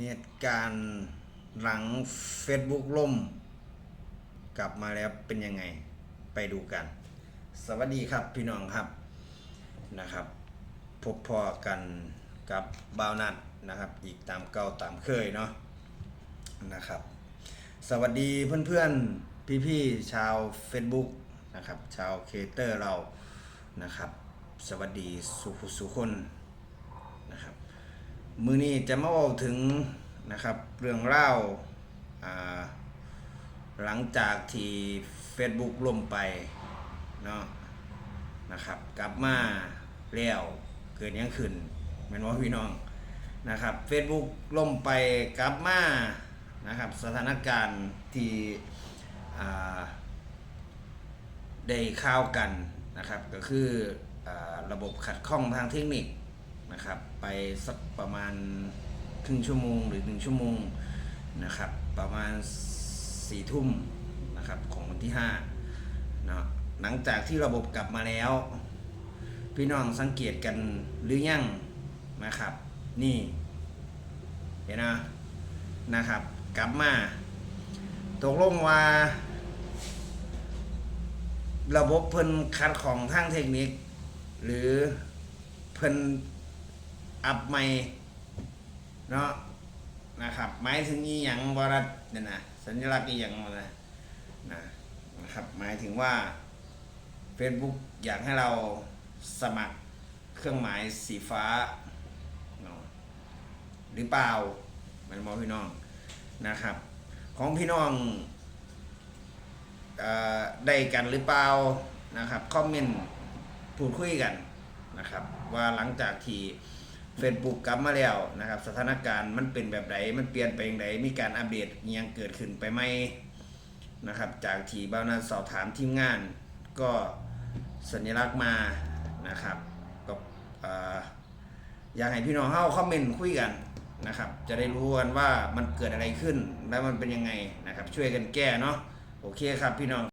เหตุการณ์หลัง Facebook ล่ม กลับมาแล้วเป็นยังไงไปดูกัน สวัสดีครับพี่น้องครับนะครับ พบพอกันกับบ่าวนัดนะครับ อีกตามเก่าตามเคยเนาะนะครับ สวัสดีเพื่อนๆ พี่ๆ ชาว Facebook นะครับ ชาวเคเตอร์เรานะครับ สวัสดีสุขสุขคนนะครับ มือนี้จะมาบอกถึงนะครับเรื่องเล่าหลังจากที่ Facebook ล่มไปเนาะนะครับ กลับมาแล้วเกิดยังขึ้นแม่นว่าพี่น้องนะครับ Facebook ล่มไปกลับมานะครับสถานการณ์ที่ได้ข่าวกันนะครับ ก็คืออระบบขัดข้องทางเทคนิค นะครับ ไปสักประมาณครึ่งชั่วโมงหรือหนึ่งชั่วโมงนะครับ ประมาณสี่ทุ่มนะครับของวันที่ห้าเนาะหลังจากที่ระบบกลับมาแล้ว พี่น้องสังเกตกันหรือยังนะครับ นี่เห็นนะนะครับ กลับมา ตกลงว่า ระบบเพิ่นคัดของทางเทคนิค หรือเพิ่น อัพใหม่เนาะนะครับหมายถึงอีหยังวรัตเนี่ยนะสัญลักษณ์อีหยังนะนะนะครับหมายถึงว่า Facebook อยากให้เราสมัครเครื่องหมายสีฟ้าเนาะหรือเปล่ามันมองพี่น้องนะครับ ของพี่น้องเออได้กันหรือเปล่านะครับคอมเมนต์พูดคุยกันนะครับ ว่าหลังจากที่ Facebook กลับมาแล้วนะครับ สถานการณ์มันเป็นแบบไหนมันเปลี่ยนไปอย่างไรมีการอัปเดตยังเกิดขึ้นไปไหมนะครับ จากที่บ้านาสอบถามทีมงาน ก็สัญลักษณ์มานะครับก็เอ่ออยากให้พี่น้องเข้าคอมเมนต์คุยกันนะครับ จะได้รู้กันว่ามันเกิดอะไรขึ้นแล้วมันเป็นยังไงนะครับ ช่วยกันแก้เนาะโอเคครับพี่น้อง